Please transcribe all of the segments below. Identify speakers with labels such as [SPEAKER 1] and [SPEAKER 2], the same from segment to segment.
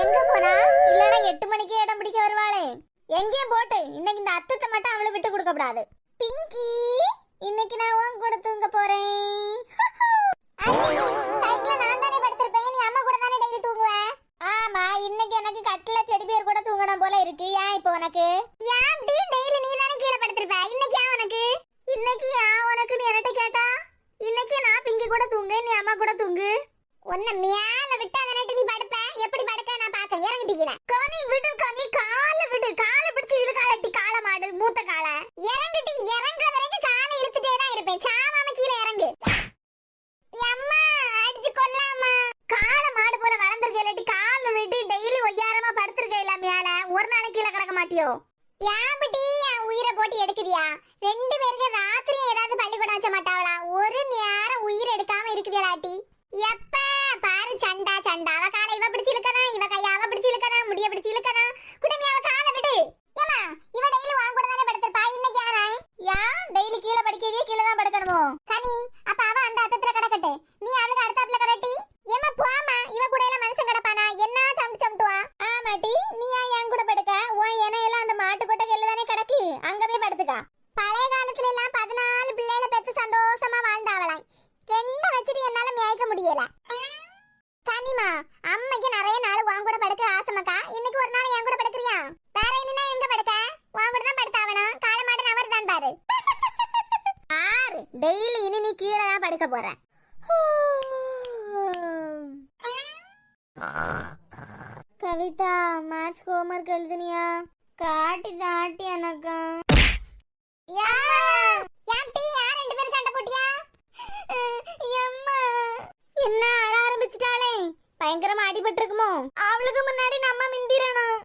[SPEAKER 1] எங்க போனா? இல்லனா எட்டு மணிக்கே இடம் பிடிக்க வருவாளே. எங்கேயும் போட்டு இன்னைக்கு இந்த அத்தத்தை மட்டும் அவளை விட்டு கொடுக்க கூடாது பிங்கி இன்னைக்கு நான் உன் கூட தூங்க போறேன். சைக்கிள்ல நான் தானே படுத்திருப்பேன். நீ அம்மா கூட தானே டெய்லி தூங்குவ? ஆமா இன்னைக்கு எனக்கு கட்டில செடி பேர் கூட தூங்கணும் போல இருக்கு. ஏன் இப்போ உனக்கு? ஏன் அப்படி டெய்லி நீ தானே கீழே படுத்திருப்ப? இன்னைக்கு ஏன் உனக்கு? இன்னைக்கு ஏன் உனக்கு நீ என்கிட்ட கேட்டா? இன்னைக்கு நான் பிங்கி கூட தூங்கு நீ அம்மா கூட தூங்கு. உன்னை மேல விட்டு அந்த நீ படுப்ப? எப்படி படுக்க நான் பார்த்தேன் கனி விடு கனி கால விடு. கால பிடிச்சு இழு கால மாடு மூத்த கால. இறங்கிட்டு இறங்க வரைக்கும் காலை இழுத்துட்டே தான் இருப்பேன். சாவாம கீழே இறங்கு. அம்மா அடிச்சு கொல்லாமா. கால மாடு போல வளர்ந்துருக்க இல்லாட்டி கால விட்டு டெய்லி ஒய்யாரமா படுத்திருக்க இல்ல மேல. ஒரு நாளைக்கு கீழே கிடக்க மாட்டியோ? ஏன்பட்டி உயிரை போட்டு எடுக்குதியா ரெண்டு பேருக்கு ராத்திரி ஏதாவது பள்ளிக்கூடம் வச்ச மாட்டாவளா? ஒரு நேரம் உயிர் எடுக்காம இருக்குதியாட்டி எப்ப பாரு சண்டா சண்டா அவ காலை இவ பிடிச்சு இழுக்கணும் இவ கைய அவ பிடிச்சு இழுக்கணும் முடிய பிடிச்சு இழுக்கணும் குடுமி அவ காலை விடு ஏமா இவ டெய்லி வாங்க கூட தானே படுத்திருப்பா இன்னைக்கு யாரா ஏன் டெய்லி கீழே படுக்கவே கீழே தான் படுக்கணுமோ கனி அப்ப அவ அந்த அத்தத்துல கிடக்கட்டு நீ அவளுக்கு அடுத்தாப்புல கிடட்டி ஏமா போமா இவ கூட எல்லாம் மனுஷன் கிடப்பானா என்ன சமட்டு சமட்டுவா ஆமாட்டி நீ ஏன் என் கூட படுக்க உன் இணையெல்லாம் அந்த மாட்டு கொட்டைகள்ல தானே கிடக்கு அங்க போய் படுத்துக்கா பழைய காலத்துல எல்லாம் பதினாலு பிள்ளைகளை பெத்து சந்தோஷமா வாழ்ந்தாவலாம் ரெண்ட வச்சுட்டு என்னால மேய்க்க முடியல கனிமா அம்மைக்கு நிறைய நாள் வாங்க கூட படுக்க ஆசைமாக்கா இன்னைக்கு ஒரு நாள் என் கூட படுக்கிறியா வேற என்னன்னா எங்க படுக்க வாங்க கூட தான் படுத்தாவணும் கால மாடு நவர் தான் பாரு ஆறு டெய்லி இனி நீ கீழே தான் படுக்க போற கவிதா மேத்ஸ் ஹோம்ஒர்க் எழுதுனியா காட்டி தாட்டி எனக்கு என்ன அழ ஆரம்பிச்சிட்டாளே பயங்கரமா அடிபட்டு இருக்குமோ அவளுக்கு முன்னாடி நம்ம மிந்திரணும்.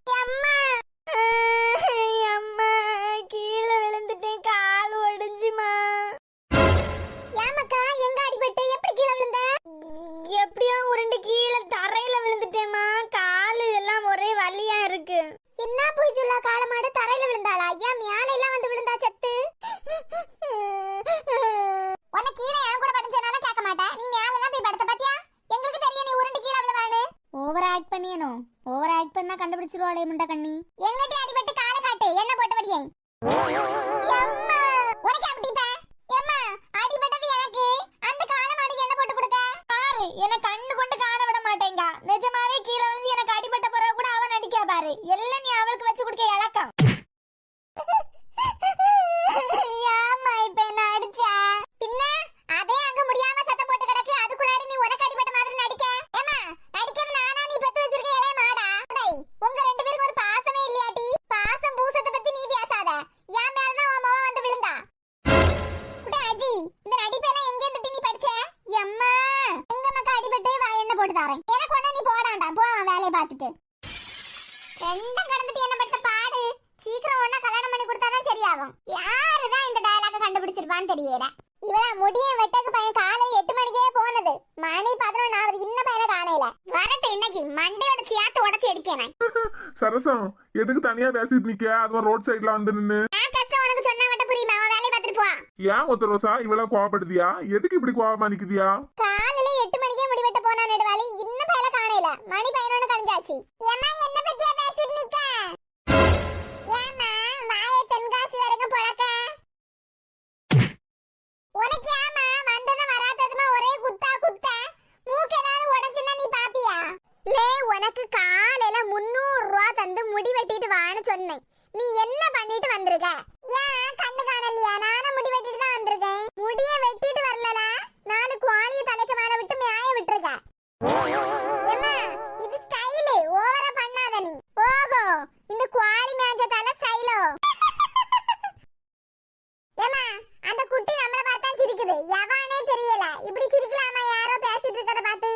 [SPEAKER 1] ஆக்ட் முண்டை கண்ணி எங்கிட்ட அடிபட்டு காலை காட்டு. என்ன போட்டு ரெண்டும் கடந்துட்டு என்ன பட்ட பாடு சீக்கிரம் ஒண்ணா கல்யாணம் பண்ணி கொடுத்தாதான் சரியாகும் யாருதான் இந்த டயலாக கண்டுபிடிச்சிருப்பான்னு தெரியல இவள முடிய வெட்டக்கு பையன் காலை எட்டு மணிக்கே போனது மணி பதினொன்னு ஆகுது இன்னும் பையனை காணையில வரட்டு இன்னைக்கு மண்டையோட சியாத்து உடச்சி எடுக்கணும்
[SPEAKER 2] சரசம் எதுக்கு தனியா பேசிட்டு நிக்க அதுவும் ரோட் சைடுல வந்து நின்னு
[SPEAKER 1] உனக்கு சொன்ன மட்டும் புரியுமா அவன் வேலையை பார்த்துட்டு போ
[SPEAKER 2] ஏன் ஒத்த ரோசா இவ்வளவு கோவப்படுதியா எதுக்கு இப்படி கோவமா நிக்குதியா
[SPEAKER 1] காலையில எட்டு மணிக்கே முடிவெட்ட போனா நெடுவாளி இன்னும் பையல மணி பதினொன்னு கழிஞ்சாச்சு. ஏமா என்ன பத்தியா பேசிட்டு நிக்க? ஏமா வாய தென்காசி வரைக்கும் பொழக்க? உனக்கு ஏமா வந்ததும் வராததுமா ஒரே குத்தா குத்த மூக்கு ஏதாவது உடஞ்சுன்னா நீ பாப்பியா லே உனக்கு காலையில முந்நூறு ரூபா தந்து முடி வெட்டிட்டு வான்னு சொன்னேன் நீ என்ன பண்ணிட்டு வந்திருக்க ஏன் கண்ணு காணலையா நானும் முடி வெட்டிட்டு தான் வந்திருக்கேன் முடிய வெட்டிட்டு வரலல நாலு குவாலிய தலைக்கு மேல விட்டு மேய விட்டுருக்க ஏம்மா, இது ஸ்டைலு ஓவரா பண்ணாத நீ ஓஹோ இந்த குவாலி மேஞ்ச தலை ஸ்டைலோ ஏமா அந்த குட்டி நம்மள பார்த்தா சிரிக்குது எவானே தெரியல இப்படி சிரிக்கலாமா யாரோ பேசிட்டு இருக்கத பார்த்து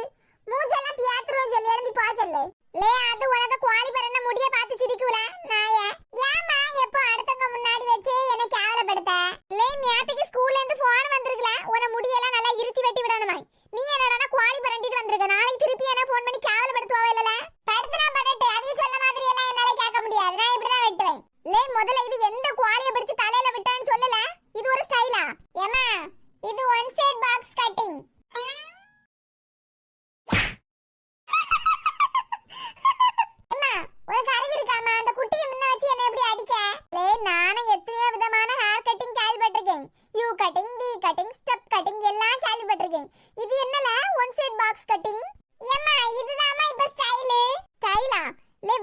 [SPEAKER 1] மூஞ்செல்லாம் பியாத்துருவோம் சொல்லி எழும்பி போ சொல்லு லே அது உனக்கு குவாலி பரன முடிய பார்த்து சிரிக்குல நாய ஏமா எப்போ அடுத்தவங்க முன்னாடி வச்சு என்ன கேவலப்படுத்த லே மியாத்துக்கு ஸ்கூல்ல இருந்து போன் வந்திருக்கல உன முடியெல்லாம் நல்லா இருத்தி வெட்டி விடணுமாய் நீ என்னடா குவாலி பரண்டிட்டு வந்திருக்க நாளைக்கு திருப்பி என்ன போன் பண்ணி கேவலப்படுத்துவா இல்லல படுத்துனா படட்டு அதையும் சொல்ல மாதிரி எல்லாம் என்னால கேட்க முடியாது நான் இப்படிதான் வெட்டுவேன் லே முதல்ல இது எந்த குவாலிய பிடிச்சு தலையில விட்டான்னு சொல்லல இது ஒரு ஸ்டைலா ஏமா இது ஒன் சைடு பாக்ஸ் கட்டிங்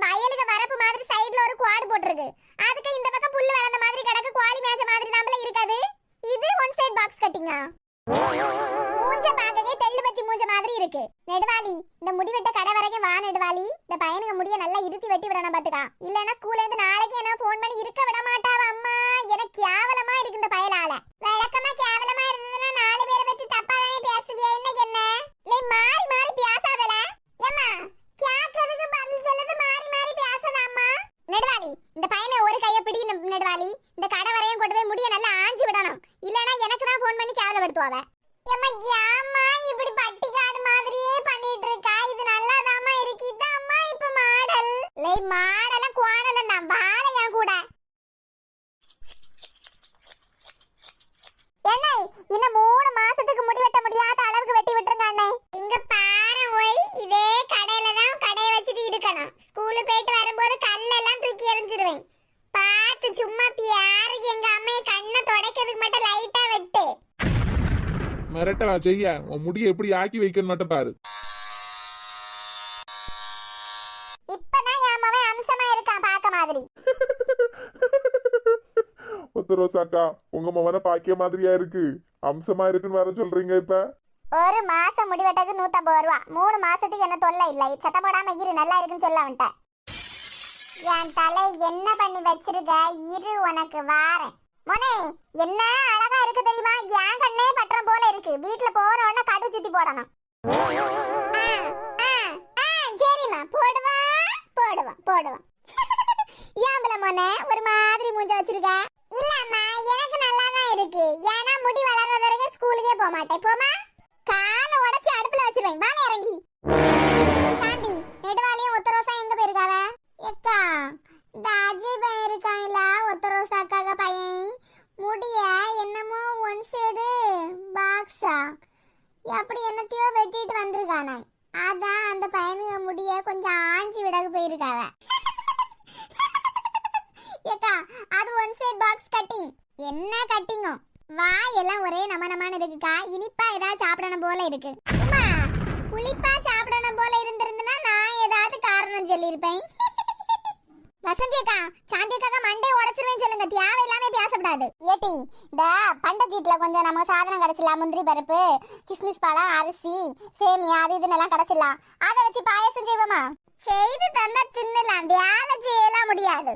[SPEAKER 1] வயலுக்கு வரப்பு மாதிரி சைடுல ஒரு குவாடு போட்டிருக்கு அதுக்கு இந்த பக்கம் புல்லு வளர்ந்த மாதிரி கிடக்கு குவாலி மேய்ச்ச மாதிரி நம்மள இருக்காது இது ஒன் சைடு பாக்ஸ் கட்டிங்கா மூஞ்ச பார்க்கவே தெள்ளு பத்தி மூஞ்ச மாதிரி இருக்கு நெடுவாளி இந்த முடி வெட்ட கடை வரைக்கும் வா நெடுவாளி இந்த பையனுங்க முடிய நல்லா இருத்தி வெட்டி விடணும் பாத்துக்கா இல்லனா ஸ்கூல்ல இருந்து நாளைக்கு என்ன ஃபோன் பண்ணி இருக்க விட மாட்டாவ அம்மா எனக்கு கேவலமா இருக்கு இந்த பயலால விளக்கமா கேவலமா இருந்ததுன்னா நாலு பேரை பத்தி தப்பாவே பேசுவியா இன்னைக்கு என்ன லே மாறி மாறி பேசாதல ஏம்மா கேக்குறதுக்கு பதில் சொல்லுது மாறி மாறி பேசாதம்மா நெடுவாளி இந்த பையனை ஒரு கைய பிடி நெ- நெடுவாளி இந்த கடை வரையும் கொண்டு போய் முடிய நல்லா ஆஞ்சி விடணும் இல்லனா எனக்கு தான் ஃபோன் பண்ணி கேவலப்படுத்துவாவ ஏம்மா ஏம்மா இப்படி பட்டிக்காடு மாதிரியே பண்ணிட்டு இருக்கா இது நல்லாதாம்மா இருக்கு இதாம்மா இப்ப மாடல் லே மாடல. குவாடல தான் வாழ என் கூட. என்ன இன்னும் மூணு மாசத்துக்கு முடி வெட்ட முடியாத அளவுக்கு வெட்டி விட்டுருங்க அண்ணே. இங்க பாரு ஒய் இதே கடையில தான் கடையை வச்சுட்டு இருக்கணும். ஸ்கூலு போயிட்டு வரும்போது கல்லெல்லாம் தூக்கி எறிஞ்சிருவேன் பார்த்து சும்மா பியாருக்கு எங்க அம்மையை கண்ணை துடைக்கிறதுக்கு மட்டும் லைட்டா வெட்டு
[SPEAKER 2] மிரட்டலாம் செய்ய உன் முடியை எப்படி ஆக்கி வைக்கணும் மட்டும் பாரு.
[SPEAKER 1] இப்பதான் என் மவன் அம்சமா இருக்கான் பார்க்க மாதிரி.
[SPEAKER 2] ஒத்த ரோசாக்கா உங்க மவன பாக்கிய மாதிரியா இருக்கு? அம்சமா இருக்குன்னு வர சொல்றீங்க இப்ப.
[SPEAKER 1] ஒரு மாசம் முடிவெட்டது நூத்தம்பது ரூபா. மூணு மாசத்துக்கு என்ன தொல்லை இல்லை. சத்தம் போடாம இரு நல்லா இருக்குன்னு சொல்ல வந்துட்டேன் என் தலை என்ன பண்ணி வச்சிருக்க? இரு உனக்கு வாரேன். மொனே என்ன அழகா இருக்கு தெரியுமா? என் கண்ணே பற்றம் போல இருக்கு. வீட்டுல போற உடனே கடு சுத்தி போடணும். சரிம்மா. போடுவா போடுவான் போடுவான் ஏம்பல மொனே ஒரு மாதிரி மூஞ்ச வச்சிருக்க? இல்லம்மா எனக்கு நல்லா தான் இருக்கு. ஏன்னா முடி வளர்ற வரைக்கும் ஸ்கூலுக்கே போக மாட்டேன் போமா காலை உடைச்சு அடுப்புல வச்சிருவேன். வாழை இறங்கி சாந்தி நெடுவாளியும் ஒத்தரோசா எங்க போயிருக்காவ எக்கா இந்த அஜய் பையன் இருக்கான்ல ஒத்தரோசாக்காக பையன் முடிய என்னமோ ஒன் சைடு பாக்ஸா அப்படி என்னத்தையோ வெட்டிட்டு வந்திருக்கானே அதான் அந்த பையனுங்க முடிய கொஞ்சம் ஆஞ்சி விடகு போயிருக்காவ ஏக்கா அது ஒன் சைடு பாக்ஸ் கட்டிங் என்ன கட்டிங்கோ வாய் எல்லாம் ஒரே நம நமன்னு இருக்குக்கா இனிப்பா ஏதாவது சாப்பிடணும் போல இருக்கு அம்மா புளிப்பா சாப்பிடணும் போல இருந்திருந்தனா நான் ஏதாவது காரணம் சொல்லியிருப்பேன் வசந்தி அக்கா சாந்தி அக்கா மண்டே உடச்சிருவேன் சொல்லுங்க தேவையில்லாம பேசக்கூடாது ஏட்டி இந்த பண்ட கொஞ்சம் நம்ம சாதனம் கிடைச்சிடலாம் முந்திரி பருப்பு கிஸ்மிஸ் பழம் அரிசி சேமியா அது இதுன்னு எல்லாம் கிடைச்சிடலாம் அதை வச்சு பாயசம் செய்வோமா? செய்து தந்தா தின்னலாம். வேலை செய்யலாம் முடியாது.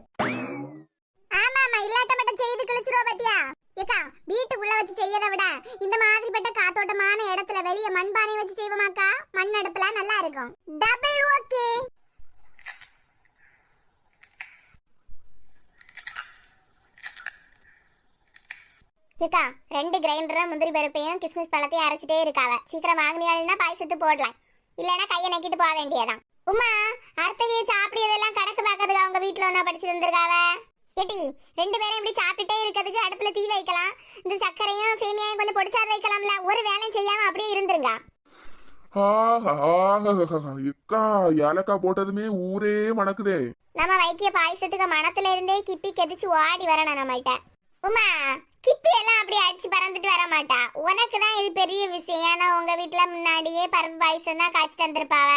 [SPEAKER 1] ஆமா ஆமா இல்லாட்ட மட்டும் செய்து கிழிச்சிருவா பாத்தியா? ஏக்கா வீட்டுக்குள்ள வச்சு செய்யறத விட இந்த மாதிரிப்பட்ட காத்தோட்டமான இடத்துல வெளியே மண்பானை வச்சு செய்வோமாக்கா? மண் அடுப்புல நல்லா இருக்கும். டபுள் ஓகே ஏக்கா ரெண்டு கிரைண்டரும் முந்திரி பருப்பையும் கிஸ்மிஸ் பழத்தையும் அரைச்சிட்டே இருக்காவ. சீக்கிரம் வாங்கினியாள்னா பாயசத்து போடலாம். இல்லைன்னா கையை நக்கிட்டு போக வேண்டியதான் உமா அடுத்தது சாப்பிடியதெல்லாம் கணக்கு பார்க்கறதுக்கு அவங்க வீட்டுல ஒன்றா படிச்சு வந்திருக்காவ? ஏட்டி ரெண்டு பேரும் இப்படி சாப்பிட்டுட்டே இருக்கிறதுக்கு அடுப்புல தீ வைக்கலாம். இந்த சர்க்கரையும் சேமியாயும் கொஞ்சம் பொடிச்சாது வைக்கலாம்ல. ஒரு வேலையும் செய்யாம அப்படியே இருந்துருங்க.
[SPEAKER 2] எக்கா ஏலக்காய் போட்டதுமே ஊரே மணக்குதே.
[SPEAKER 1] நம்ம வைக்கிய பாயசத்துக்கு மனத்துல இருந்தே கிப்பி கெதிச்சு ஓடி வரணும் நம்மள்ட்ட. உமா கிப்பி எல்லாம் அப்படி அடிச்சு பறந்துட்டு வர மாட்டா. உனக்கு தான் இது பெரிய விஷயம். ஏன்னா உங்க வீட்டுல முன்னாடியே பருப்பு பாயசம் தான் காய்ச்சி தந்திருப்பாவ.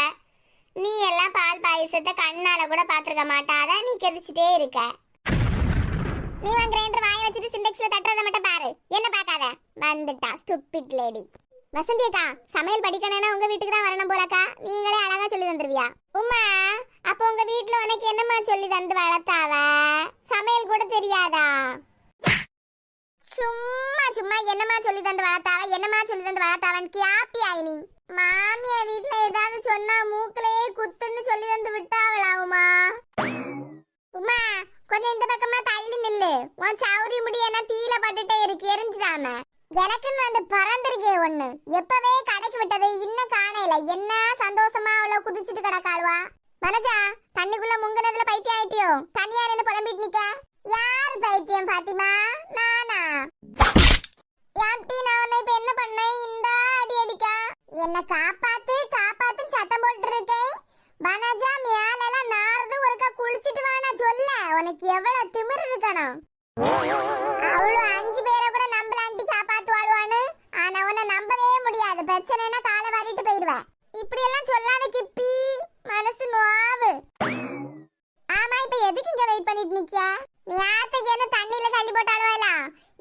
[SPEAKER 1] நீ எல்லாம் பால் பாயசத்தை கண்ணால கூட பாத்துருக்க மாட்டா. அதான் நீ கெதிச்சுட்டே இருக்க. நீ உன் கிரைண்டர் வாய வச்சுட்டு சிண்டெக்ஸ்ல தட்டுறத மட்டும் பாரு. என்ன பார்க்காத? வந்துட்டா ஸ்டூபிட் லேடி வசந்தி அக்கா சமையல் படிக்கணும்னா உங்க வீட்டுக்கு தான் வரணும் போலக்கா. நீங்களே அழகா சொல்லி தந்துருவியா? உமா அப்போ உங்க வீட்டுல உனக்கு என்னம்மா சொல்லி தந்து வளர்த்தாவ? சமையல் கூட தெரியாதா? சும்மா சும்மா என்னமா சொல்லி தந்து வளர்த்தாவ? என்னம்மா சொல்லி தந்து வளர்த்தாவன்னு கேப்பி ஆயினி மாமியா வீட்ல ஏதாவது சொன்னா மூக்கலையே குத்துன்னு சொல்லி தந்து விட்டாவளாவுமா? உமா கொஞ்சம் இந்த பக்கமா தள்ளி நில்லு. உன் சௌரி முடியனா தீல பட்டுட்டே இருக்கு எரிஞ்சிடாம? எனக்குன்னு வந்து பறந்திருக்கே ஒண்ணு. எப்பவே கடைக்கு விட்டது இன்னும் காணையில என்ன சந்தோஷமா அவ்வளவு குதிச்சிட்டு கிடக்காளுவா? மனஜா தண்ணிக்குள்ள முங்கினதுல பைத்தியம் ஆயிட்டியோ? தனியா நின்னு புலம்பிட்டு நிக்க. யார் பைத்தியம் பாத்திமா? நான் என்ன காப்பாத்து காப்பாத்து சத்தம் போட்டுருக்கேன் வனஜா மேலெல்லாம் நார்ந்து ஒருக்கா குளிச்சிட்டு வானா சொல்ல. உனக்கு எவ்வளவு திமிர் இருக்கணும். அவளும் அஞ்சு பேரை கூட நம்மள ஆண்டி காப்பாத்து வாழ்வானு ஆனா உன்ன நம்பவே முடியாது. பிரச்சனைனா காலை வாரிட்டு போயிடுவேன் இப்படி எல்லாம் சொல்லாத கிப்பி. மனசு நோவு. ஆமா இப்ப எதுக்கு இங்க வெயிட் பண்ணிட்டு நிக்கியா? நீ ஆத்தைக்கு என்ன தண்ணியில தள்ளி போட்டாலும்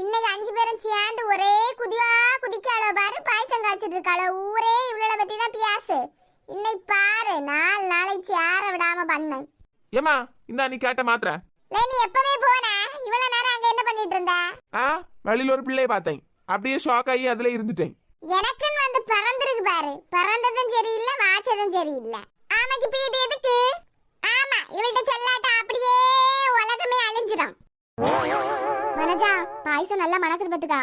[SPEAKER 1] இன்னைக்கு அஞ்சு பேரும் சேர்ந்து ஒரே குதியா குதிக்காளோ பாரு பாயசம் காய்ச்சிட்டு இருக்காளோ. ஊரே இவ்வளோ பத்தி தான் பியாசு. இன்னைக்கு பாரு நாலு நாளைக்கு சேர விடாம பண்ணேன்
[SPEAKER 3] ஏமா இந்தா நீ கேட்ட மாத்திர.
[SPEAKER 1] லே நீ எப்பவே போன? இவ்வளவு நேரம் அங்க என்ன பண்ணிட்டு இருந்த?
[SPEAKER 3] ஆ வழியில ஒரு பிள்ளைய பார்த்தேன். அப்படியே ஷாக் ஆகி அதுல இருந்துட்டேன்.
[SPEAKER 1] எனக்குன்னு வந்து பறந்துருக்கு பாரு. பறந்ததும் சரியில்லை வாச்சதும் சரியில்லை. ஆமாக்கு இப்ப இது எதுக்கு? ஆமா இவள்கிட்ட சொல்லாட்டா அப்படியே உலகமே அழிஞ்சிடும் மனஜா பாயசம் நல்லா மணக்குது பத்துக்கா.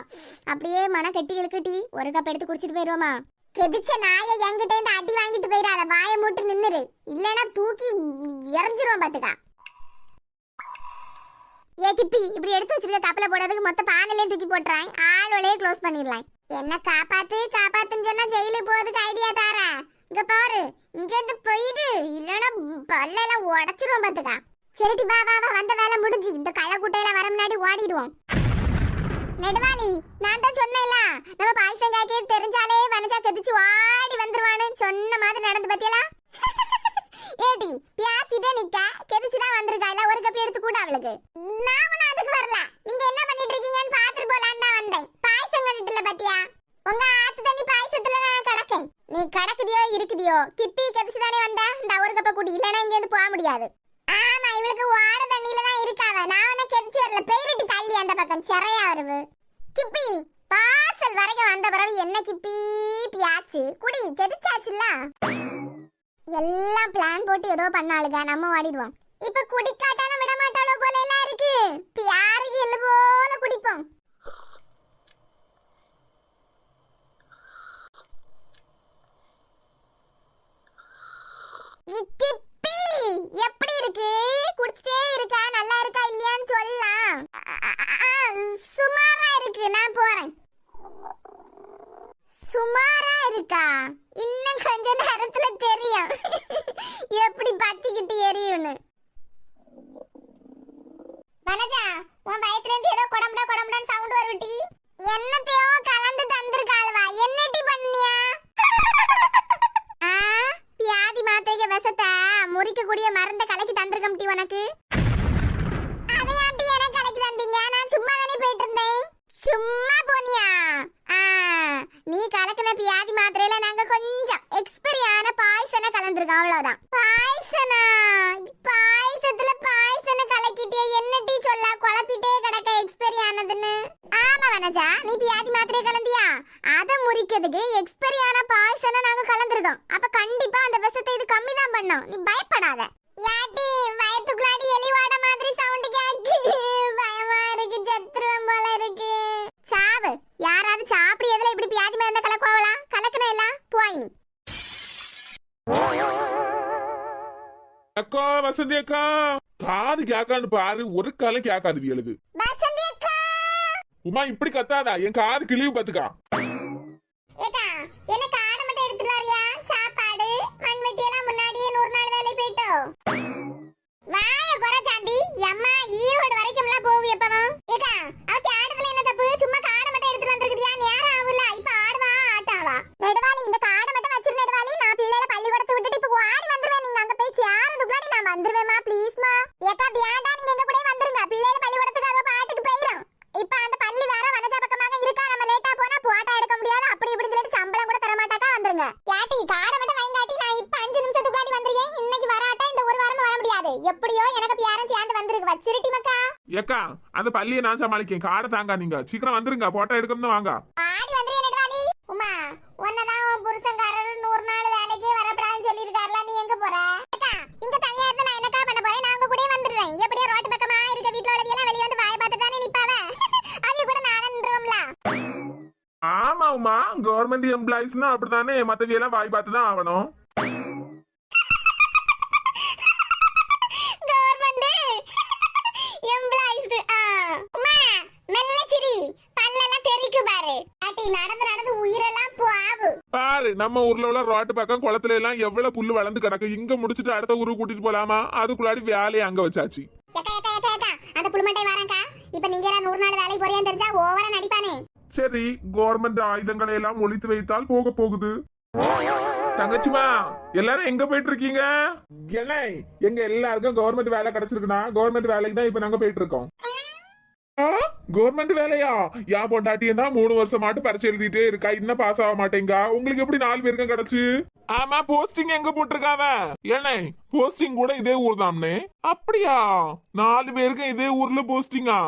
[SPEAKER 1] அப்படியே மன கெட்டி இழுக்கட்டி ஒரு கப் எடுத்து குடிச்சிட்டு போயிருவோமா. கெதிச்ச நாயை என்கிட்ட இருந்து அடி வாங்கிட்டு போயிடாத வாயை மூட்டு நின்னுரு. இல்லைன்னா தூக்கி இறஞ்சிருவோம் பாத்துக்கா. ஏ கிப்பி இப்படி எடுத்து வச்சிருக்க கப்பல போடுறதுக்கு மொத்த பானையிலே தூக்கி போட்டுறான் ஆளோலயே க்ளோஸ் பண்ணிடலாம். என்ன காப்பாத்து காப்பா சொன்னா ஜெயிலுக்கு போறதுக்கு ஐடியா தார இங்க பாரு இங்க இருந்து போயிடு இல்லனா பல்லெல்லாம் உடைச்சிருவோம் பாத்துக்கா சரிடி வா வா வா வந்த வேலை முடிஞ்சு. இந்த கள்ளக்குட்டையில வர முன்னாடி ஓடிடுவோம். நெடுவாளி நான் தான் சொன்னேன்ல நம்ம பாயசம் தெரிஞ்சாலே வனஜா கதிச்சு ஓடி வந்துருவான்னு சொன்ன மாதிரி நடந்து பத்தியலா? ஏடி பியாசிதே நிக்க கெதிச்சுதான் வந்திருக்கா இல்ல ஒரு கப்பி எடுத்து கூட அவளுக்கு. நான் ஒண்ணும் அதுக்கு வரல. நீங்க என்ன பண்ணிட்டு இருக்கீங்கன்னு பாத்துட்டு போலான்னு தான் வந்தேன். பாயசம் கண்டுட்டுல பாத்தியா? உங்க ஆத்து தண்ணி பாயசத்துல நான் கிடக்கேன். நீ கிடக்குதியோ இருக்குதியோ கிப்பி கெதிச்சு தானே வந்த? இந்த ஒரு கப்ப குடி இல்லைன்னா இங்க இருந்து போக முடியாது. ஆமா இவளுக்கு வாட தண்ணியில தான் இருக்காவ நான் உன கெதிச்சு வரல. பெயரிட்டு தள்ளி அந்த பக்கம். சிறையா வருவு. கிப்பி வாசல் வரைக்கும் வந்த பிறகு என்ன கிப்பி? பியாச்சு குடி கெதிச்சாச்சுல்ல? எல்லாம் பிளான் போட்டு ஏதோ பண்ணாளுங்க. நம்ம ஓடிடுவோம். இப்ப குடிக்காட்டாலும் விட மாட்டாளோ போல எல்லாம் இருக்கு. பியாருக்கு எல்லு போல குடிப்போம்? கிப்பி எப்படி இருக்கு? குடிச்சிட்டே இருக்கா? நல்லா இருக்கா? இல்லையான்னு சொல்லலாம். சுமாரா இருக்கு. நான் போறேன். சுமாரா இருக்கா? இன்னும் கொஞ்ச நேரத்துல தெரியும் எப்படி பத்திக்கிட்டு எரியும்னு வனஜா உன் வயத்துல இருந்து ஏதோ கொடம்படா கொடம்படான்னு சவுண்ட் வருட்டி என்னத்தையோ கலந்து தந்திருக்காளவா என்னடி பண்ணியா ஆ பியாதி மாத்தைக்கு விஷத்தை முறிக்கக்கூடிய மருந்த கலக்கி தந்திருக்கம்டி உனக்கு அதை ஏன்டி எனக்கு கலக்கி தந்தீங்க நான் சும்மா தானே போயிட்டு இருந்தேன் சும்மா போனியா ஆ நீ கலக்கின பியாதி மாத்திரையில நாங்க கொஞ்சம் எக்ஸ்பெரியான பாய்சனை கலந்துருக்கோம் அவ்வளவுதான் பாய்சனா பாயசத்துல பாய்சனை கலக்கிட்டே என்னடி சொல்ல குழப்பிட்டே கிடக்க எக்ஸ்பெரி ஆனதுன்னு ஆமா வனஜா நீ பியாதி மாத்திரை கலந்தியா அத முறிக்கிறதுக்கு எக்ஸ்பெரி ஆன பாய்சனை நாங்க கலந்துருக்கோம் அப்ப கண்டிப்பா அந்த விஷத்தை இது கம்மி தான் பண்ணும். நீ பயப்படாத. யாட்டி வயத்துக்குள்ளாடி எலி வாட மாதிரி சவுண்ட் கேக்குது. பயமா இருக்கு செத்துருவேன் போல இருக்கு. சாவு. யாராவது சாப்பிடி எதுல இப்படி பியாதி மருந்த கலக்குவாங்களா கலக்கணும் எல்லாம் போய் நீ.
[SPEAKER 2] அக்கா வசந்தி அக்கா. காது கேக்கான்னு பாரு ஒரு காலம் கேக்காது
[SPEAKER 1] அக்கா!
[SPEAKER 2] உமா இப்படி கத்தாதா? என் காது கிழிவு பாத்துக்கா
[SPEAKER 1] ஏக்கா எனக்கு ஆடை மட்டும் எடுத்துட்டு வரியா சாப்பாடு மண்வெட்டி எல்லாம் ஒரு நாள் வேலை போயிட்டோம். வாய குறை சாந்தி அம்மா ஈரோடு வரைக்கும்லாம் போகுது எப்பவும் ஏக்கா அவக்கு ஆடுறதுல என்ன தப்பு சும்மா காடை மட்டும் எடுத்துட்டு வந்திருக்கியா நேரம் ஆகுல இப்ப ஆடுவா ஆட்டாவா நெடுவாளி இந்த காடை மட்டும் வச்சிரு நெடுவாளி நான் பிள்ளைல பள்ளிக்கூடத்தை விட்டுட்டு இப்ப ஆடி வந்துருவேன் நீங்க அங்க போய் சேரதுக்குள்ளாடி நான் வந்துருவேமா ப்ளீஸ்மா ஏக்கா வியாண்டா நீங்க எங்க கூட வந்துருங்க பிள்ளைல பள்ளிக்கூடத்துக்கு அதோ பாட்டுக்கு போயிடும் இப்ப அந்த பள்ளி வேற வனஜா பக்கமாக இருக்கா நம்ம லேட்டா போனா போட்டா எடுக்க முடியாது அப்படி இப்படி சொல்லிட்டு சம்பளம் கூட தர மாட்டாக்கா வந்துருங்க யாட்டி காடை மட்டும் வாங்காட்டி நான் இப்ப அஞ்சு நிமிஷத்துக்கு வந்திருக்கேன் இன்னைக்கு வராட்டா இந்த ஒரு வாரம் வர முடியாது எப்படியோ எனக்கு யாரும் சேர்ந்து வந்திருக்கு வச்சிருட்டி மக்கா
[SPEAKER 2] ஏக்கா அந்த பள்ளியை நான் சமாளிக்கேன். காடை தாங்க நீங்க. சீக்கிரம் வந்துருங்க. போட்டோ எடுக்கணும் வாங்க.
[SPEAKER 1] ஆடி வந்துரு நெடுவாளி உமா உன்னதான் உன் புருஷன்காரர் நூறு நாள் வேலைக்கே வரப்படாதுன்னு சொல்லியிருக்காருல. நீ எங்க போற? அக்கா இங்க தனியா இருந்து நான் என்னக்கா பண்ண போறேன்? நான் உங்க கூடயே வந்துடுறேன். எப்படியோ ரோட்டு பக்கமா இருக்க வீட்டுல உள்ளதையெல்லாம் வெளிய வந்து வாய பார்த்து தானே நிப்பாவ? அவங்க கூட நானும் நின்றுவோம்ல
[SPEAKER 2] ஆமா உமா. கவர்மெண்ட் எம்ப்ளாயிஸ்னா அப்படித்தானே? மத்தவியெல்லாம் வாய் பார்த்து தான் ஆகணும்
[SPEAKER 1] கவர்மெண்ட் எம்ப்ளாயிஸ் உமா மெல்ல சிரி பல்லெல்லாம் தெறிக்கு பாரு அட்டி நடந்து நடந்து உயிரெல்லாம் போவு
[SPEAKER 2] பாரு நம்ம ஊர்ல உள்ள ரோட்டு பக்கம் குளத்துல எல்லாம் எவ்வளவு புல்லு வளர்ந்து கிடக்கு? இங்க முடிச்சிட்டு அடுத்த ஊருக்கு கூட்டிட்டு போலாமா? அதுக்குள்ளாடி வேலையை அங்க வச்சாச்சு.
[SPEAKER 1] அந்த புளுமட்டை வாரங்கா இப்ப நீங்க எல்லாம் நூறு நாள் வேலைக்கு போறியான்னு தெரிஞ்சா ஓவரா நடிப்பானே.
[SPEAKER 2] சரி கவர்மெண்ட் ஆயுதங்களை எல்லாம் ஒழித்து வைத்தால் போக போகுது. தங்கச்சிமா எல்லாரும் எங்க போயிட்டு இருக்கீங்க என்ன? எங்க எல்லாருக்கும் கவர்மெண்ட் வேலை கிடைச்சிருக்குன்னா கவர்மெண்ட் வேலைக்கு தான் இப்ப நாங்க போயிட்டு இருக்கோம் கவர்மெண்ட் வேலையா? யா பொண்டாட்டியன்னா மூணு வருஷம் மாட்டு பரிசு எழுதிட்டே இருக்கா. இன்னும் பாஸ் ஆக மாட்டேங்கா. உங்களுக்கு எப்படி நாலு பேருக்கும் கிடைச்சு? ஆமா போஸ்டிங் எங்க போட்டிருக்காவ? ஏனே போஸ்டிங் கூட இதே ஊர் தாம்னே. அப்படியா? நாலு பேருக்கு இதே ஊர்ல போஸ்டிங்கா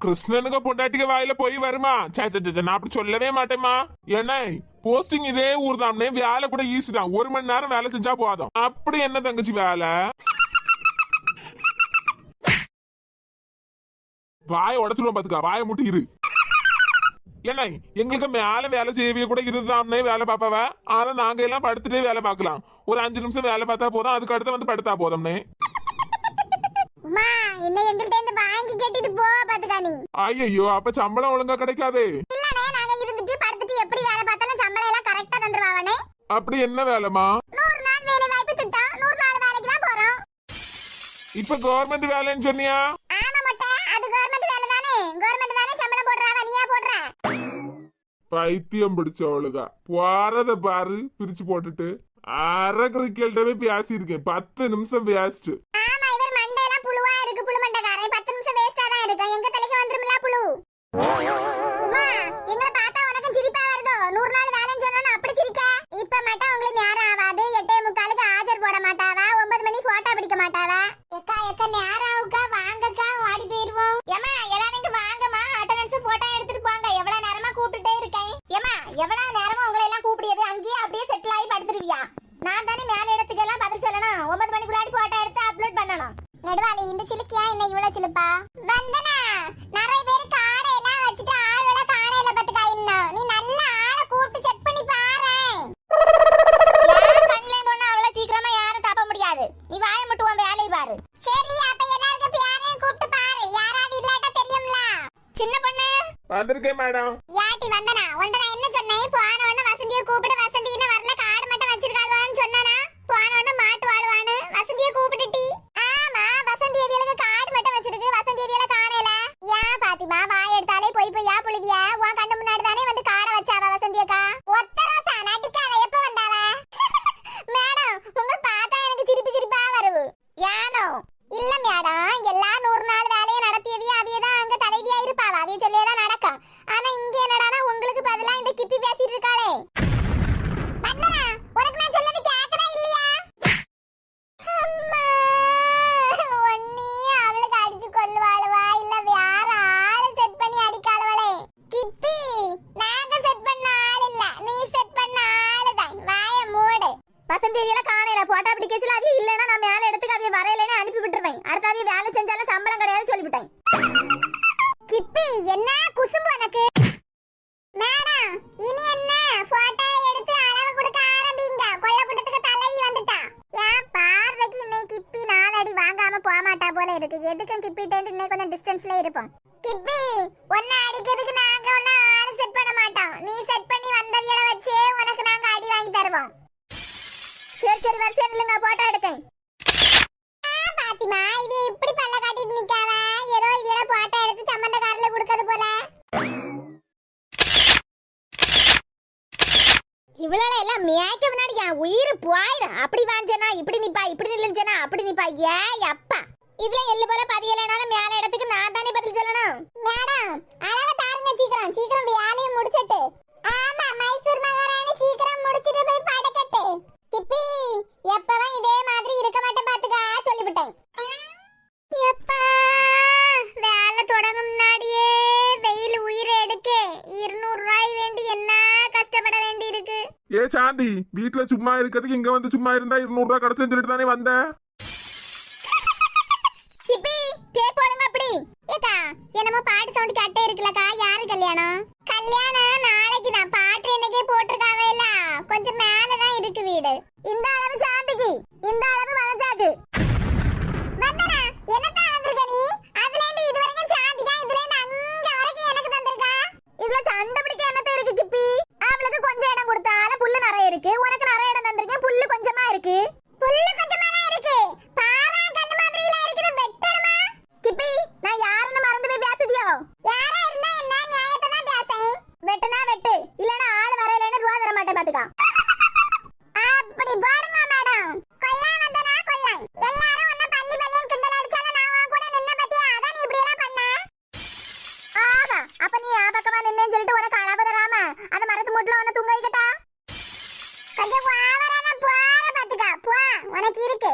[SPEAKER 2] கிருஷ்ணனுக்கு பொண்டாட்டிக்கு வாயில போய் வருமா? சே சே, சே, சே, நான் அப்படி சொல்லவே மாட்டேம்மா. ஏன்னா போஸ்டிங் இதே ஊர் தாம்னே. வேலை கூட ஈஸி தான். ஒரு மணி நேரம் வேலை செஞ்சா போதும் அப்படி என்ன தங்கச்சி வேலை? வாயை உடச்சிருவோம் பாத்துக்கா. வாயை மட்டும் இரு. என்ன எங்களுக்கு மேல வேலை செய்யவே கூட இதுதான்னே வேலை பார்ப்பாவ? ஆனா நாங்க எல்லாம் படுத்துட்டே வேலை பார்க்கலாம். ஒரு அஞ்சு நிமிஷம் வேலை பார்த்தா போதும் அதுக்கு அடுத்து வந்து படுத்தா போதும்னே.
[SPEAKER 1] உமா இன்னும் எங்கள்ட்ட இருந்து வாங்கி கேட்டுட்டு போ பாத்துக்கா நீ.
[SPEAKER 2] ஐயோ அப்ப சம்பளம் ஒழுங்கா கிடைக்காதே.
[SPEAKER 1] இல்லனே நாங்க இருந்துட்டு படுத்துட்டு எப்படி வேலை பார்த்தாலும் சம்பளம் எல்லாம் கரெக்டா தந்துருவாவனே
[SPEAKER 2] அப்படி என்ன வேலைமா
[SPEAKER 1] நூறு நாள் வேலை வாய்ப்பு திட்டம். நூறு நாள் வேலைக்கு தான் போறோம்.
[SPEAKER 2] இப்ப கவர்மெண்ட் வேலைன்னு சொன்னியா? பைத்தியம் பிடிச்சவளுக போறத பாரு பிரிச்சு போட்டுட்டு. அரை கிரிக்கெல்டவே பேசியிருக்கேன். பத்து நிமிஷம் பேசிட்டு
[SPEAKER 1] புழுவா இருக்கு புழு மண்டைக்காரன் பத்து நிமிஷம் வேஸ்டா தான் இருக்கும் எங்க தலைக்கு வந்துருமில்ல புழு உமா எங்களை பார்த்தா உனக்கு சிரிப்பா வருதோ நூறு நாள் வேலைன்னு சொன்னா அப்படி சிரிக்க இப்ப மட்டும் உங்களுக்கு நேரம் ஆகாது எட்டே முக்காலுக்கு ஆஜர் போட மாட்டாவா ஒன்பது மணி போட்டோ பிடிக்க மாட்டாவா எக்கா எக்கா நேரம் ஆகுக்கா வாங்கக்கா ஓடி போயிருவோம் ஏமா எல்லாரும் இங்க வாங்கம்மா அட்டனன்ஸ் போட்டோ எடுத்துட்டு போங்க எவ்வளவு நேரமா கூப்பிட்டுட்டே இருக்கேன் ஏமா எவ்வளவு நேரமா உங்களை எல்லாம் கூப்பிடியது? அங்கேயே அப்படியே செட்டில் ஆகி படுத்துருவியா? நான் தானே மேல இடத்துக்கு எல்லாம் பதில் சொல்லணும். ஒன்பது மணிக்குள்ளாடி போட்டோ எடுத்து அப்லோட் பண்ணணும். நெடுவாளி இந்த சிலுக்கியா என்ன இவ்வளவு சிலுப்பா? வந்தனா நிறைய பேர் காடை எல்லாம் வச்சுட்டு ஆளுல காடை இல்ல பத்துக்கா இன்னும். நீ நல்ல ஆளை கூப்பிட்டு செக் பண்ணி பாரு. கண்ணில கொண்டு அவ்வளவு சீக்கிரமா யாரும் தப்ப முடியாது? நீ வாய மட்டும் உன் வேலையை பாரு. சரி அப்ப எல்லாருக்கும் யாரையும் கூப்பிட்டு பாரு. யாராவது இல்லாட்டா தெரியும்ல? சின்ன பொண்ணு.
[SPEAKER 2] வந்திருக்கேன் மேடம்
[SPEAKER 1] யாட்டி வந்தனா உன்ட நான் என்ன சொன்னேன் போன உடனே வசந்தியை கூப்பிடு வசந்தி இன்னும் வரல காடு மட்டும் வச்சிருக்காள்வான்னு சொன்னானா போன உடனே மாட்டு வாழுவான்னு வசந்தியை கூப்பிட்டுட்டி ஆமா வசந்தி ஏரியாலுக்கு காடு மட்டும் வச்சிருக்கு வசந்தி ஏரியால காணல ஏன் பாத்திமா வாய் எடுத்தாலே போய் போய் யா புழுவிய உன் கண்ணு முன்னாடி தானே வந்து காடை வச்சாவ வசந்தி அக்கா ஒத்த ரோசா நடிக்காத எப்ப வந்தாவ மேடம் உங்க பார்த்தா எனக்கு சிரிப்பு சிரிப்பா வருது ஏனோ இல்ல மேடம் எல்லா நூறு நாள் வேலையை நடத்தியவிய அவிய தான் அங்க தலைவியா இருப்பாவ அவிய சொல்லியே தான் நடக்கும் ஆனா இங்க என்னடானா உங்களுக்கு பதிலா இந்த கிப்பி பேசிட்டு இருக்காளே வந்தனா உனக்கு நான் சொல்லது கேக்குதா இல்லையா அம்மா, ஒண்ணி அவளுக்கு அடிச்சு கொல்லுவாளுவா இல்ல வேற ஆளு செட் பண்ணி அடிக்காளவளே கிப்பி நாங்க செட் பண்ண ஆள் இல்ல நீ செட் பண்ண ஆளு தான் வாய மூடு வசந்தேவியில காணையில போட்டோ பிடிக்கச்சுல அது இல்லைன்னா நான் மேல இடத்துக்கு அவிய வரையிலன்னு அனுப்பி விட்டுருவேன் அடுத்த அவிய வேலை செஞ்சாலும் சம்பளம் கிடையாது சொல்லிவிட்டேன் கிப்பி என்ன குசும்பு உனக்கு. மேடம் இனி என்ன? போட்டோ எடுத்து அளவு கொடுக்க ஆரம்பிங்க. கொள்ள கூட்டத்துக்கு தலைவி வந்துட்டா. ஏன் பார்வைக்கு இன்னைக்கு கிப்பி நாலடி வாங்காம போக மாட்டா போல இருக்கு. எதுக்கும் கிப்பிட்ட இன்னைக்கு கொஞ்சம் டிஸ்டன்ஸ்ல இருப்போம். கிப்பி ஒன்னு அடிக்கிறதுக்கு நாங்க ஒன்னும் ஆள் செட் பண்ண மாட்டோம். நீ செட் பண்ணி வந்தவியல வச்சே உனக்கு நாங்க அடி வாங்கி தருவோம். சரி சரி வரிசையா இல்லைங்க போட்டோ எடுத்தேன் பாத்திமா இது இப்படி இவ்வளோ எல்லாம் மேய்க்க முன்னாடி என் உயிர் போயிடும். அப்படி வாஞ்சனா இப்படி நிப்பா இப்படி நில்லுஞ்சனா அப்படி நிப்பா. ஏ அப்பா. இதுல எள்ளு போல பதியலைனாலும் மேல இடத்துக்கு நான் தானே பதில் சொல்லணும்? மேடம் அளவு தாருங்க சீக்கிரம். சீக்கிரம் வேலையை முடிச்சிட்டு. ஆமா மைசூர் மகாராணி சீக்கிரம் முடிச்சிட்டு போய் படுக்கட்டு. கிப்பி எப்பவும் இதே மாதிரி
[SPEAKER 2] ஏ சாந்தி வீட்டுல சும்மா இருக்கிறதுக்கு இங்க வந்து சும்மா இருந்தா இருநூறு ரூபாய் கிடைச்சுன்னு சொல்லிட்டு தானே வந்த?
[SPEAKER 1] சிப்பி டேப் போடுங்க அப்படி. ஏக்கா என்னமோ பாட்டு சவுண்ட் கேட்டே இருக்குல்லக்கா. யாரு கல்யாணம்? கல்யாணம் நாளைக்கு தான். பாட்டு இன்னைக்கே போட்டிருக்காவே இல்லைன்னு சொல்லிட்டு உனக்கு அளவு தராம? அந்த மரத்து மூட்டில் உன்னை தூங்க வைக்கட்டா? கொஞ்சம் போற பாத்துக்கா. போ உனக்கு இருக்கு.